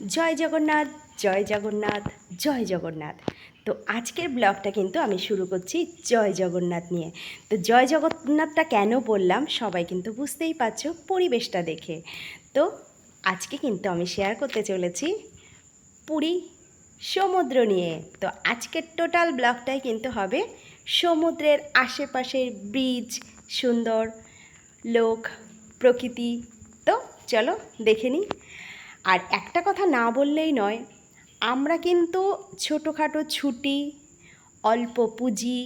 জয় জগন্নাথ জয় জগন্নাথ জয় জগন্নাথ। তো আজকের ব্লগটা কিন্তু আমি শুরু করছি জয় জগন্নাথ নিয়ে। তো জয় জগন্নাথটা কেন বললাম সবাই কিন্তু বুঝতেই পারছ পরিবেশটা দেখে। তো আজকে কিন্তু আমি শেয়ার করতে চলেছি পুরী সমুদ্র নিয়ে। তো আজকের টোটাল ব্লগটাই কিন্তু হবে সমুদ্রের আশেপাশের ব্রিজ সুন্দর লোক, প্রকৃতি। তো চলো দেখে নিই। আর একটা কথা না বললেই নয়, আমরা কিন্তু ছোটোখাটো ছুটি, অল্প পুঁজি,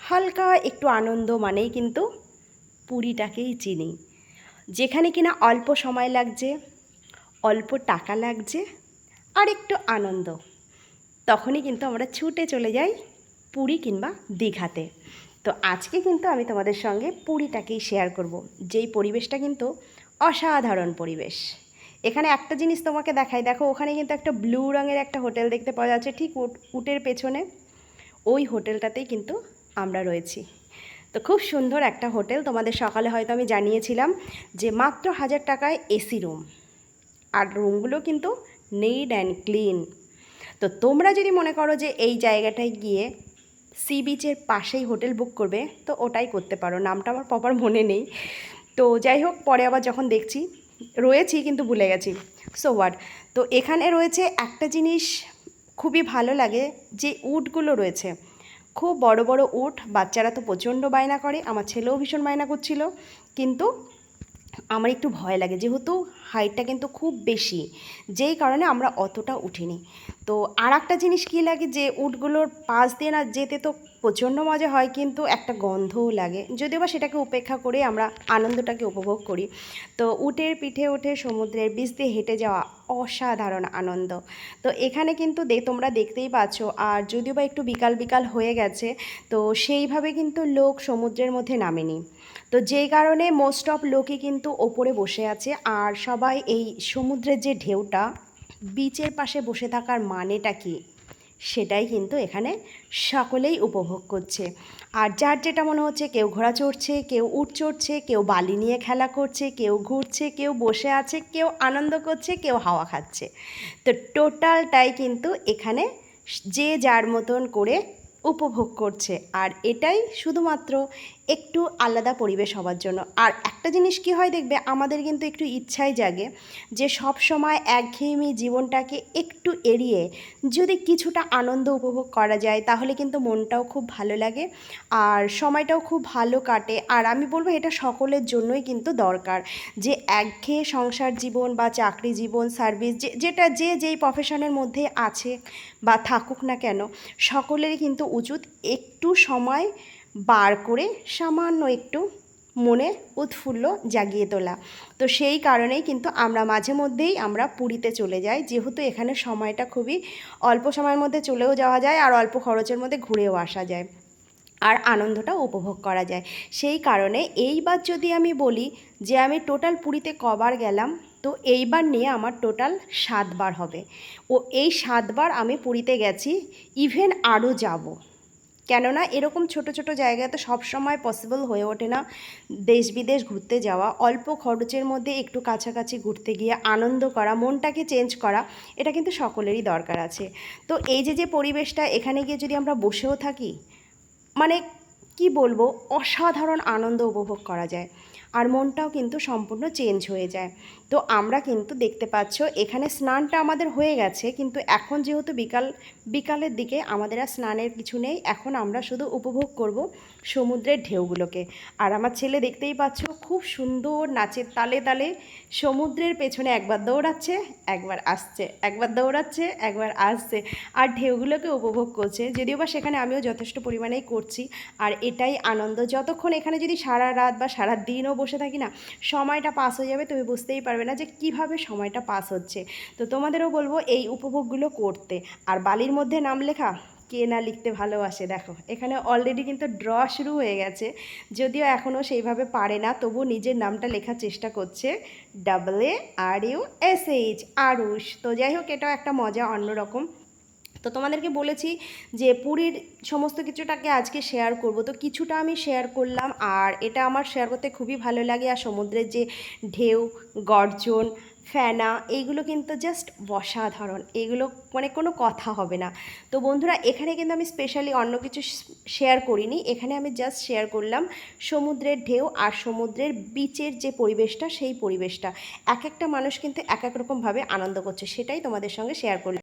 হালকা একটু আনন্দ মানেই কিন্তু পুরীটাকেই চিনি। যেখানে কিনা অল্প সময় লাগছে, অল্প টাকা লাগছে, আর একটু আনন্দ। তখনই কিন্তু আমরা ছুটে চলে যাই পুরী কিংবা দীঘাতে। তো আজকে কিন্তু আমি তোমাদের সঙ্গে পুরীটাকেই শেয়ার করব, যেই পরিবেশটা কিন্তু অসাধারণ পরিবেশ। এখানে একটা জিনিস তোমাকে দেখাই। দেখো, ওখানে কিন্তু একটা ব্লু রঙের একটা হোটেল দেখতে পাওয়া যাচ্ছে। ঠিক উট, উটের পেছনে ওই হোটেলটাতেই কিন্তু আমরা রয়েছি। তো খুব সুন্দর একটা হোটেল। তোমাদের সকালে হয়তো আমি জানিয়েছিলাম যে মাত্র হাজার টাকায় এসি রুম আর রুমগুলো কিন্তু নিড অ্যান্ড ক্লিন তো তোমরা যদি মনে করো যে এই জায়গাটায় গিয়ে সি বিচের পাশেই হোটেল বুক করবে, তো ওটাই করতে পারো। নামটা আমার প্রপার মনে নেই। তো যাই হোক, পরে আবার যখন দেখছি রয়েছি কিন্তু ভুলে গেছি। সো হোয়াট তো এখানে রয়েছে একটা জিনিস খুবই ভালো লাগে যে উটগুলো রয়েছে। খুব বড় বড় উট, বাচ্চারা তো প্রচণ্ড বায়না করে, আমার ছেলেও ভীষণ বায়না করছিল। কিন্তু আমার একটু ভয় লাগে, যেহেতু হাইটটা কিন্তু খুব বেশি, যেই কারণে আমরা অতটা উঠিনি। তো আর একটা জিনিস কী লাগে যে উটগুলোর পাশ দিয়ে না যেতে তো প্রচণ্ড মজা হয়, কিন্তু একটা গন্ধও লাগে। যদিও বা সেটাকে উপেক্ষা করে আমরা আনন্দটাকে উপভোগ করি। তো উটের পিঠে উঠে সমুদ্রের বীজ দিয়ে হেঁটে যাওয়া অসাধারণ আনন্দ। তো এখানে কিন্তু দে, তোমরা দেখতেই পাচ্ছ, আর যদিও বা একটু বিকাল বিকাল হয়ে গেছে, তো সেইভাবে কিন্তু লোক সমুদ্রের মধ্যে নামেনি। তো যেই কারণে মোস্ট অফ লোকই কিন্তু ওপরে বসে আছে, আর সবাই এই সমুদ্রের যে ঢেউটা বিচের পাশে বসে থাকার মানেটা কি? সেটাই কিন্তু এখানে সকলেই উপভোগ করছে। আর যার যেটা মনে হচ্ছে কেউ ঘোড়া চড়ছে, কেউ উট চড়ছে, কেউ বালি নিয়ে খেলা করছে, কেউ ঘুরছে, কেউ বসে আছে, কেউ আনন্দ করছে, কেউ হাওয়া খাচ্ছে। তো টোটালটাই কিন্তু এখানে যে যার মতন করে উপভোগ করছে। আর এটাই শুধুমাত্র একটু আলাদা পরিবেশ হওয়ার জন্য। আর একটা জিনিস কি হয় দেখবে, আমাদের কিন্তু একটু ইচ্ছাই জাগে যে সব সময় একঘেয়েমি জীবনটাকে একটু এড়িয়ে যদি কিছুটা আনন্দ উপভোগ করা যায়, তাহলে কিন্তু মনটাও খুব ভালো লাগে আর সময়টাও খুব ভালো কাটে। আর আমি বলব এটা সকলের জন্যই কিন্তু দরকার যে একঘেয়ে সংসার জীবন বা চাকরি জীবন সার্ভিস যে, যেটা যে যেই প্রফেশনের মধ্যে আছে বা থাকুক না কেন, সকলেরই কিন্তু উচিত একটু সময় বার করে সামান্য একটু মনে উৎফুল্ল জাগিয়ে তোলা। তো সেই কারণেই কিন্তু আমরা মাঝে মধ্যেই আমরা পুরীতে চলে যাই, যেহেতু এখানে সময়টা খুবই অল্প সময়ের মধ্যে চলেও যাওয়া যায় আর অল্প খরচের মধ্যে ঘুরেও আসা যায় আর আনন্দটা উপভোগ করা যায়। সেই কারণে এইবার যদি আমি বলি যে আমি টোটাল পুরীতে কবার গেলাম, তো এইবার নিয়ে আমার টোটাল সাতবার হবে। ও এই সাতবার আমি পুরীতে গেছি, ইভেন আরও যাব। কেননা এরকম ছোট ছোট জায়গায় তো সবসময় পসিবল হয়ে ওঠে না দেশ বিদেশ ঘুরতে যাওয়া, অল্প খরচের মধ্যে একটু কাছাকাছি ঘুরতে গিয়ে আনন্দ করা, মনটাকে চেঞ্জ করা, এটা কিন্তু সকলেরই দরকার আছে। তো এই যে যে পরিবেশটা, এখানে গিয়ে যদি আমরা বসেও থাকি মানে কি বলব, অসাধারণ আনন্দ উপভোগ করা যায়। আর মনটাও কিন্তু সম্পূর্ণ চেঞ্জ হয়ে যায়। তো আমরা কিন্তু দেখতে পাচ্ছ, এখানে স্নানটা আমাদের হয়ে গেছে, কিন্তু এখন যেহেতু বিকাল, বিকালের দিকে আমাদের আর স্নানের কিছু নেই, এখন আমরা শুধু উপভোগ করব সমুদ্রের ঢেউগুলোকে। আর আমার ছেলে দেখতেই পাচ্ছ, খুব সুন্দর নাচের তালে তালে সমুদ্রের পেছনে একবার দৌড়াচ্ছে, একবার আসছে, একবার দৌড়াচ্ছে, একবার আসছে, আর ঢেউগুলোকে উপভোগ করছে। যদিও বা সেখানে আমিও যথেষ্ট পরিমাণেই করছি, আর এটাই আনন্দ। যতক্ষণ এখানে যদি সারা রাত বা সারা দিনও বসে থাকি না, সময়টা পাস হয়ে যাবে, তুমি বুঝতেই পারবে না যে কীভাবে সময়টা পাস হচ্ছে। তো তোমাদেরও বলব এই উপভোগগুলো করতে। আর বালির মধ্যে নাম লেখা, কে না লিখতে ভালোবাসে, দেখো। এখানে অলরেডি কিন্তু ড্র শুরু হয়ে গেছে, যদিও এখনও সেইভাবে পারে না, তবু নিজের নামটা লেখার চেষ্টা করছে। Double A R U S H Aarush. তো যাই হোক, এটাও একটা মজা, অন্যরকম। তো তোমাদেরকে বলেছি যে পুরীর সমস্ত কিছুটাকে আজকে শেয়ার করব। তো কিছুটা আমি শেয়ার করলাম আর এটা আমার শেয়ার করতে খুবই ভালো লাগে আর সমুদ্রের যে ঢেউ, গর্জন, ফেনা, এইগুলো কিন্তু জাস্ট অসাধারণ। এগুলো মানে কোনো কথা হবে না। তো বন্ধুরা, এখানে কিন্তু আমি স্পেশালি অন্য কিছু শেয়ার করিনি। এখানে আমি জাস্ট শেয়ার করলাম সমুদ্রের ঢেউ আর সমুদ্রের বিচের যে পরিবেশটা, সেই পরিবেশটা। এক একটা মানুষ কিন্তু এক এক রকমভাবে আনন্দ করছে, সেটাই তোমাদের সঙ্গে শেয়ার করলাম।